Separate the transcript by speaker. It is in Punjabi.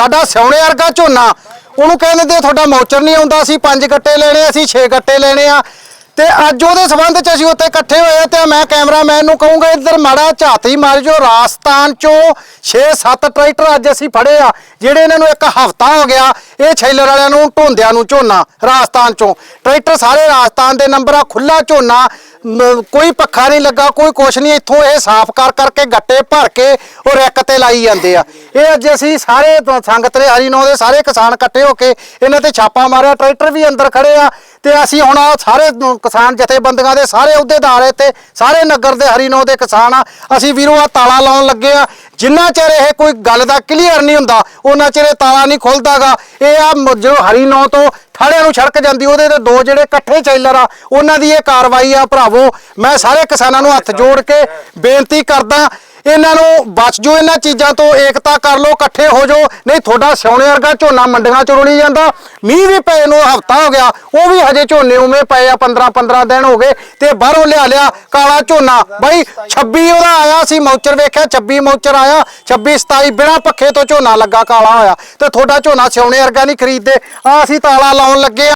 Speaker 1: ਸਾਡਾ ਸਿਉਣੇ ਵਰਗਾ ਝੋਨਾ, ਉਹਨੂੰ ਕਹਿੰਦੇ ਤੇ ਤੁਹਾਡਾ ਮੌਚਰ ਨਹੀਂ ਆਉਂਦਾ, ਅਸੀਂ ਪੰਜ ਗੱਟੇ ਲੈਣੇ ਅਸੀਂ 6 ਗੱਟੇ ਲੈਣੇ ਆ। ਤੇ ਅੱਜ ਉਹਦੇ ਸਬੰਧ ਚ ਅਸੀਂ ਉੱਥੇ ਇਕੱਠੇ ਹੋਏ ਆ ਤੇ ਮੈਂ ਕੈਮਰਾਮੈਨ ਨੂੰ ਕਹੂੰਗਾ, ਇੱਧਰ ਮਾੜਾ ਝਾਤੀ ਮਾਰ ਜੋ, ਰਾਜਸਥਾਨ ਚੋਂ 6-7 ਟਰੈਕਟਰ ਅੱਜ ਅਸੀਂ ਫੜੇ ਆ, ਜਿਹੜੇ ਇਹਨਾਂ ਨੂੰ ਇੱਕ ਹਫਤਾ ਹੋ ਗਿਆ, ਇਹ ਛੇਲਰ ਵਾਲਿਆਂ ਨੂੰ, ਢੋਂਦਿਆਂ ਨੂੰ ਝੋਨਾ, ਰਾਜਸਥਾਨ ਚੋਂ। ਟਰੈਕਟਰ ਸਾਰੇ ਰਾਜਸਥਾਨ ਦੇ ਨੰਬਰ ਆ ਖੁੱਲਾ ਝੋਨਾ ਮ, ਕੋਈ ਪੱਖਾ ਨਹੀਂ ਲੱਗਾ ਕੋਈ ਕੁਛ ਨਹੀਂ ਇੱਥੋਂ ਇਹ ਸਾਫ਼ ਕਰ ਕਰਕੇ ਗੱਟੇ ਭਰ ਕੇ ਉਹ ਰੈਕ ਤੇ ਲਾਈ ਜਾਂਦੇ ਆ। ਇਹ ਅੱਜ ਅਸੀਂ ਸਾਰੇ ਤ- ਸੰਗਤ ਦੇ ਹਰੀਨੋ ਦੇ ਸਾਰੇ ਕਿਸਾਨ ਇਕੱਠੇ ਹੋ ਕੇ ਇਹਨਾਂ ਤੇ ਛਾਪਾ ਮਾਰਿਆ ਟਰੈਕਟਰ ਵੀ ਅੰਦਰ ਖੜੇ ਆ ਤੇ ਅਸੀਂ ਹੁਣ ਆਹ ਸਾਰੇ ਨ- ਕਿਸਾਨ ਜਥੇਬੰਦੀਆਂ ਦੇ ਸਾਰੇ ਅਹੁਦੇਦਾਰ ਇੱਥੇ ਸਾਰੇ ਨਗਰ ਦੇ ਹਰੀਨੋ ਦੇ ਕਿਸਾਨ ਆ। ਅਸੀਂ ਵੀਰੋ ਆ ਤਾਲਾ ਲਾਉਣ ਲੱਗੇ ਆ। ਜਿੰਨਾ ਚਿਰ ਇਹ ਕੋਈ ਗੱਲ ਦਾ ਕਲੀਅਰ ਨਹੀਂ ਹੁੰਦਾ ਉਹਨਾਂ ਚਿਰ ਇਹ ਤਾਲਾ ਨਹੀਂ ਖੁੱਲਦਾਗਾ। ਇਹ ਆ ਮ- ਜੋ ਹਰੀਨੋ ਤੋਂ ਠਾੜਿਆਂ ਨੂੰ ਛੜਕ ਜਾਂਦੀ, ਉਹਦੇ ਤੇ ਦੋ ਜਿਹੜੇ ਇਕੱਠੇ ਚੈਲਰ ਆ, ਉਹਨਾਂ ਦੀ ਇਹ ਕਾਰਵਾਈ ਆ ਭਰਾਵੋ। ਮੈਂ ਸਾਰੇ ਕਿਸਾਨਾਂ ਨੂੰ ਹੱਥ ਜੋੜ ਕੇ ਬੇਨਤੀ ਕਰਦਾ, ਇਹਨਾਂ ਨੂੰ ਬਚ ਜੋ ਇਹਨਾਂ ਚੀਜ਼ਾਂ ਤੋਂ, ਏਕਤਾ ਕਰ ਲਓ, ਇਕੱਠੇ ਹੋ ਜਾਓ। ਨਹੀਂ, ਤੁਹਾਡਾ ਸਿਉਣੇ ਵਰਗਾ ਝੋਨਾ ਮੰਡੀਆਂ ਚ ਰੁਲੀ ਜਾਂਦਾ। ਮੀਂਹ ਵੀ ਪਏ ਨੂੰ, ਹਫਤਾ ਹੋ ਗਿਆ, ਉਹ ਵੀ ਹਜੇ ਝੋਨੇ ਉਵੇਂ ਪਏ ਆ 15 15 ਦਿਨ ਹੋ ਗਏ, ਤੇ ਬਾਹਰੋਂ ਲਿਆ ਲਿਆ ਕਾਲਾ ਝੋਨਾ। ਬਾਈ 26 ਉਹਦਾ ਆਇਆ ਸੀ ਮੌਚਰ ਵੇਖਿਆ 26 ਮੌਚਰ ਆਇਆ 26 27 ਬਿਨਾ ਪੱਖੇ ਤੋਂ ਝੋਨਾ ਲੱਗਾ ਕਾਲਾ ਹੋਇਆ, ਤੇ ਤੁਹਾਡਾ ਝੋਨਾ ਸਿਉਣੇ ਵਰਗਾ ਨਹੀਂ ਖਰੀਦਦੇ। ਆ ਅਸੀਂ ਤਾਲਾ ਲਾਉਣ ਲੱਗੇ ਆ।